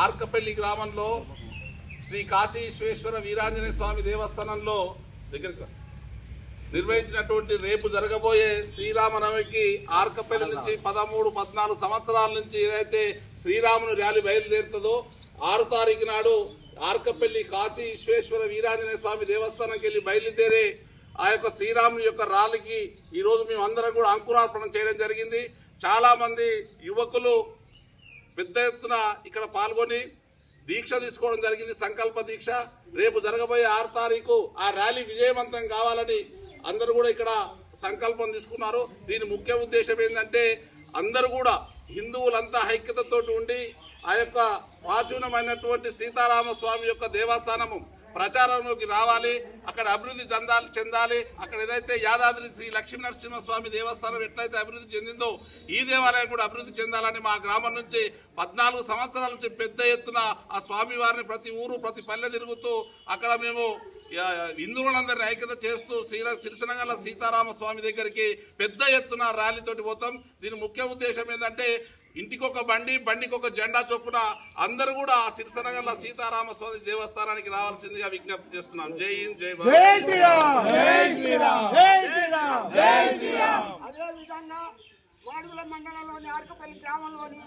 ఆర్కపల్లి గ్రామంలో శ్రీ కాశీ విశ్వేశ్వర వీరాంజనేయ స్వామి దేవస్థానంలో దగ్గర నిర్వహించినటువంటి రేపు జరగబోయే శ్రీరామనవమికి ఆర్కపల్లి నుంచి పదమూడు పద్నాలుగు సంవత్సరాల నుంచి ఏదైతే శ్రీరాముని ర్యాలీ బయలుదేరుతుందో ఆరు తారీఖు నాడు ఆర్కపల్లి కాశీ విశ్వేశ్వర వీరాంజనేయ స్వామి దేవస్థానంకి వెళ్ళి బయలుదేరే ఆ యొక్క శ్రీరాముని యొక్క ర్యాలీకి ఈరోజు మేము అందరం కూడా అంకురార్పణ చేయడం జరిగింది. చాలామంది యువకులు పెద్ద ఎత్తున ఇక్కడ పాల్గొని దీక్ష తీసుకోవడం జరిగింది. సంకల్ప దీక్ష. రేపు జరగబోయే ఆరు తారీఖు ఆ ర్యాలీ విజయవంతం కావాలని అందరూ కూడా ఇక్కడ సంకల్పం తీసుకున్నారు. దీని ముఖ్య ఉద్దేశం ఏంటంటే అందరూ కూడా హిందువులంతా ఐక్యతతోటి ఉండి ఆ యొక్క ప్రాచీనమైనటువంటి సీతారామస్వామి యొక్క దేవస్థానము ప్రచారంలోకి రావాలి అక్కడ అభివృద్ధి చెందాలి చెందాలి. అక్కడ ఏదైతే యాదాద్రి శ్రీ లక్ష్మీ నరసింహస్వామి దేవస్థానం ఎట్లయితే అభివృద్ధి చెందిందో ఈ దేవాలయం కూడా అభివృద్ధి చెందాలని మా గ్రామం నుంచి పద్నాలుగు సంవత్సరాల నుంచి పెద్ద ఎత్తున ఆ స్వామివారిని ప్రతి ఊరు ప్రతి పల్లె తిరుగుతూ అక్కడ మేము హిందువులందరినీ ఐక్యత చేస్తూ శ్రీ సిరిసనగల సీతారామ స్వామి దగ్గరికి పెద్ద ఎత్తున ర్యాలీతోటి పోతాం. దీని ముఖ్య ఉద్దేశం ఏంటంటే ఇంటికొక బండి బండికి ఒక జెండా చొప్పున అందరూ కూడా ఆ సిరిసనగల సీతారామ స్వామి దేవస్థానానికి రావాల్సిందిగా విజ్ఞప్తి చేస్తున్నాం. జై హింద్ జై భారత్. జై శ్రీరామ్. జై శ్రీరామ్. జై శ్రీరామ్. జై శ్రీరామ్. అదేవిధంగా వాడుగుల మండలంలోని ఆర్కపల్లి గ్రామంలోని